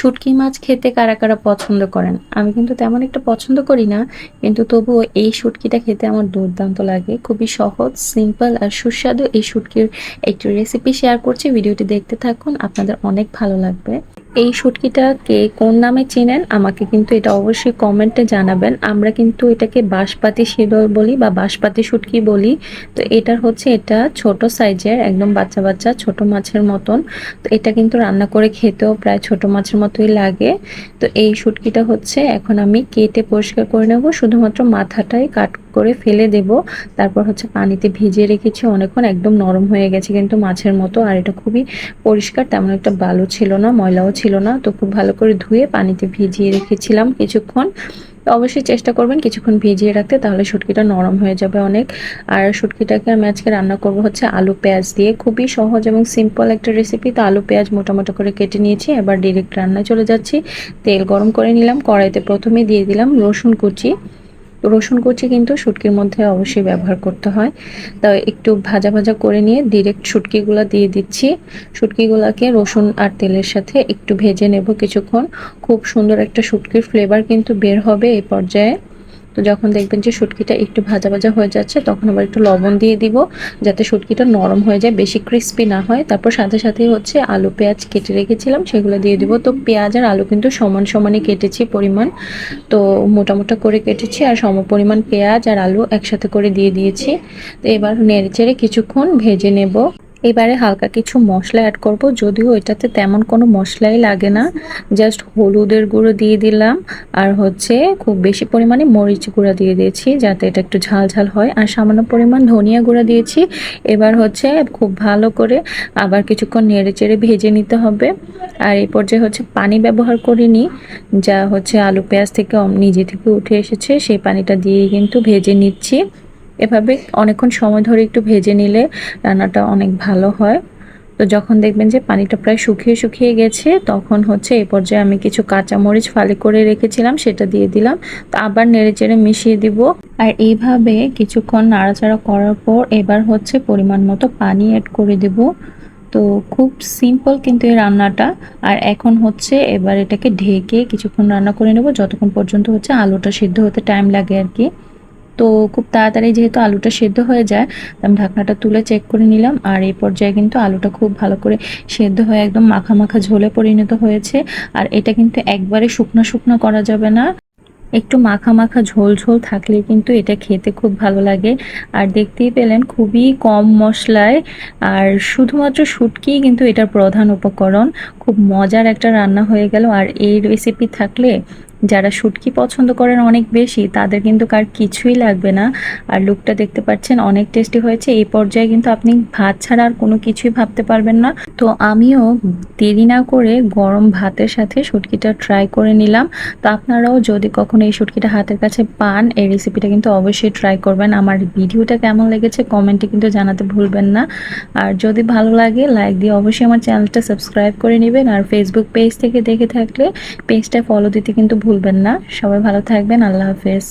শুটকি মাছ খেতে কারা কারা পছন্দ করেন? আমি কিন্তু তেমন একটা পছন্দ করি না, কিন্তু তবুও এই শুটকিটা খেতে আমার দুর্দান্ত লাগে। খুবই সহজ সিম্পল আর সুস্বাদু এই শুটকির একটি রেসিপি শেয়ার করছি। ভিডিওটি দেখতে থাকুন, আপনাদের অনেক ভালো লাগবে। এই শুটকিটা কে কোন নামে চিনেন? আমাকে কিন্তু এটা অবশ্যই কমেন্টে জানাবেন। আমরা কিন্তু এটাকে বাঁশপাতি শীতল বলি বা বাঁশপাতি শুটকি বলি। তো এটার হচ্ছে এটা ছোট সাইজের, একদম বাচ্চা বাচ্চা, ছোট মাছের মতন। তো এটা কিন্তু রান্না করে খেতেও প্রায় ছোট মাছের মতোই লাগে। তো এই শুটকিটা হচ্ছে এখন আমি কেটে পরিষ্কার করে নেব। শুধুমাত্র মাথাটাই কাট করে ফেলে দেব। তারপর হচ্ছে পানিতে ভিজিয়ে রেখেছি অনেকক্ষণ, একদম নরম হয়ে গেছে কিন্তু মাছের মতো। আর এটা খুবই পরিষ্কার, তেমন একটা বালু ছিল না, ময়লাও ছিল না। তো খুব ভালো করে ধুয়ে পানিতে ভিজিয়ে রেখেছিলাম কিছুক্ষণ। অবশ্যই চেষ্টা করবেন কিছুক্ষণ ভিজিয়ে রাখতে, তাহলে শুটকিটা নরম হয়ে যাবে অনেক। আর শুটকিটাকে আমি আজকে রান্না করব হচ্ছে আলু পেঁয়াজ দিয়ে। খুবই সহজ এবং সিম্পল একটা রেসিপি তো আলু পেঁয়াজ মোটামোটা করে কেটে নিয়েছি, এবার ডিরেক্ট রান্নায় চলে যাচ্ছি। তেল গরম করে নিলাম, কড়াইতে প্রথমে দিয়ে দিলাম রসুন কুচি। রসুন কুচি কিন্তু শুটকির মধ্যে অবশ্যই ব্যবহার করতে হয়। তাই একটু ভাজা ভাজা করে নিয়ে ডিরেক্ট শুটকিগুলো দিয়ে দিচ্ছি। শুটকিগুলোকে রসুন আর তেলের সাথে একটু ভেজে নেব কিছুক্ষণ। খুব সুন্দর একটা শুটকির ফ্লেভার কিন্তু বের হবে এই পর্যায়ে। তো যখন দেখবেন যে শুটকিটা একটু ভাজা ভাজা হয়ে যাচ্ছে, তখন আবার একটু লবণ দিয়ে দিব যাতে শুটকিটা নরম হয়ে যায়, বেশি ক্রিস্পি না হয়। তারপর সাথে সাথে হচ্ছে আলু, পেঁয়াজ কেটে রেখেছিলাম, সেগুলো দিয়ে দিব। তো পেঁয়াজ আর আলু কিন্তু সমান সমানে কেটেছি পরিমাণ। তো মোটা মোটা করে কেটেছি আর সম পরিমাণ পেঁয়াজ আর আলু একসাথে করে দিয়ে দিয়েছি। তো এবার নেড়ে চেড়ে কিছুক্ষণ ভেজে নেব। এবারে হালকা কিছু মশলা অ্যাড করব। যদিও এটাতে তেমন কোনো মশলাই লাগে না। জাস্ট হলুদের গুঁড়ো দিয়ে দিলাম। আর হচ্ছে খুব বেশি পরিমাণে মরিচ গুঁড়া দিয়ে দিয়েছি, যাতে এটা একটু ঝাল ঝাল হয়। আর সামান্য পরিমাণ ধনিয়া গুঁড়া দিয়েছি। এবার হচ্ছে খুব ভালো করে আবার কিছুক্ষণ নেড়ে চেড়ে ভেজে নিতে হবে। আর এই পর্যায়ে হচ্ছে পানি ব্যবহার করিনি, যা হচ্ছে আলু পেঁয়াজ থেকে নিজে থেকে উঠে এসেছে। সেই পানিটা দিয়ে কিন্তু ভেজে নিচ্ছি। এভাবে অনেকক্ষণ সময় ধরে একটু ভেজে নিলে রান্নাটা অনেক ভালো হয়। তো যখন দেখবেন যে পানিটা প্রায় শুকিয়ে শুকিয়ে গেছে, তখন হচ্ছে এই পর্যায়ে আমি কিছু কাঁচামরিচ ফালি করে রেখেছিলাম, সেটা দিয়ে দিলাম। তো আবার নেড়ে চেড়ে মিশিয়ে দিব। আর এইভাবে কিছুক্ষণ নাড়াচাড়া করার পর এবার হচ্ছে পরিমাণ মতো পানি অ্যাড করে দেব। তো খুব সিম্পল কিন্তু এই রান্নাটা। আর এখন হচ্ছে এবার এটাকে ঢেকে কিছুক্ষণ রান্না করে নেব, যতক্ষণ পর্যন্ত হচ্ছে আলুটা সিদ্ধ হতে টাইম লাগে আর কি। তো খুব তাড়াতাড়ি যেহেতু আলুটা সেদ্ধ হয়ে যায় আমি ঢাকনাটা তুলে চেক করে নিলাম। আর এই পর্যায়ে কিন্তু আলুটা খুব ভালো করে সেদ্ধ হয়ে একদম মাখা মাখা ঝোলে পরিণত হয়েছে। আর এটা কিন্তু একবারে শুকনো শুকনো করা যাবে না। একটু মাখা মাখা ঝোল ঝোল থাকলে কিন্তু এটা খেতে খুব ভালো লাগে। আর দেখতেই পেলেন খুবই কম মশলায়। আর শুধুমাত্র শুটকিই কিন্তু এটার প্রধান উপকরণ। খুব মজার একটা রান্না হয়ে গেল। আর এই রেসিপি থাকলে যারা শুটকি পছন্দ করেন অনেক বেশি, তাদের কিন্তু কার কিছুই লাগবে না। আর লুকটা দেখতে পাচ্ছেন, অনেক টেস্টি হয়েছে। এই পর্যায়ে কিন্তু আপনি ভাত ছাড়া আর কোনো কিছুই ভাবতে পারবেন না। তো আমিও দেরি না করে গরম ভাতের সাথে শুটকিটা ট্রাই করে নিলাম। তো আপনারাও যদি কখনো এই শুটকিটা হাতের কাছে পান, এই রেসিপিটা কিন্তু অবশ্যই ট্রাই করবেন। আমার ভিডিওটা কেমন লেগেছে কমেন্টে কিন্তু জানাতে ভুলবেন না। আর যদি ভালো লাগে লাইক দিয়ে অবশ্যই আমার চ্যানেলটা সাবস্ক্রাইব করে নেবেন। আর ফেসবুক পেজ থেকে দেখে থাকলে পেজটা ফলো দিতে কিন্তু ভুলবেন না। সবাই ভালো থাকবেন। আল্লাহ হাফেজ।